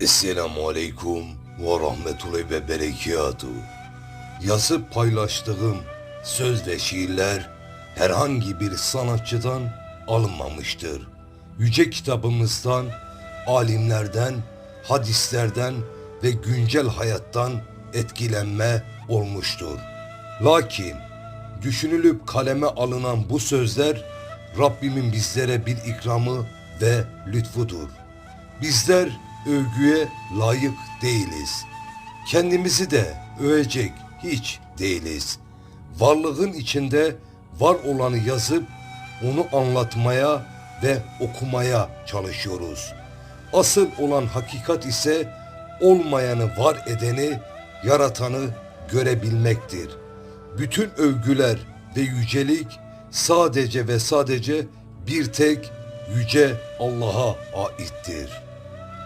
Esselamu Aleyküm ve Rahmetullahi ve Berekatuhu. Yazıp paylaştığım söz ve şiirler herhangi bir sanatçıdan alınmamıştır. Yüce kitabımızdan, alimlerden, hadislerden ve güncel hayattan etkilenme olmuştur. Lakin düşünülüp kaleme alınan bu sözler Rabbimin bizlere bir ikramı ve lütfudur. Bizler övgüye layık değiliz. Kendimizi de övecek hiç değiliz. Varlığın içinde var olanı yazıp onu anlatmaya ve okumaya çalışıyoruz. Asıl olan hakikat ise olmayanı var edeni, yaratanı görebilmektir. Bütün övgüler ve yücelik sadece ve sadece bir tek yüce Allah'a aittir.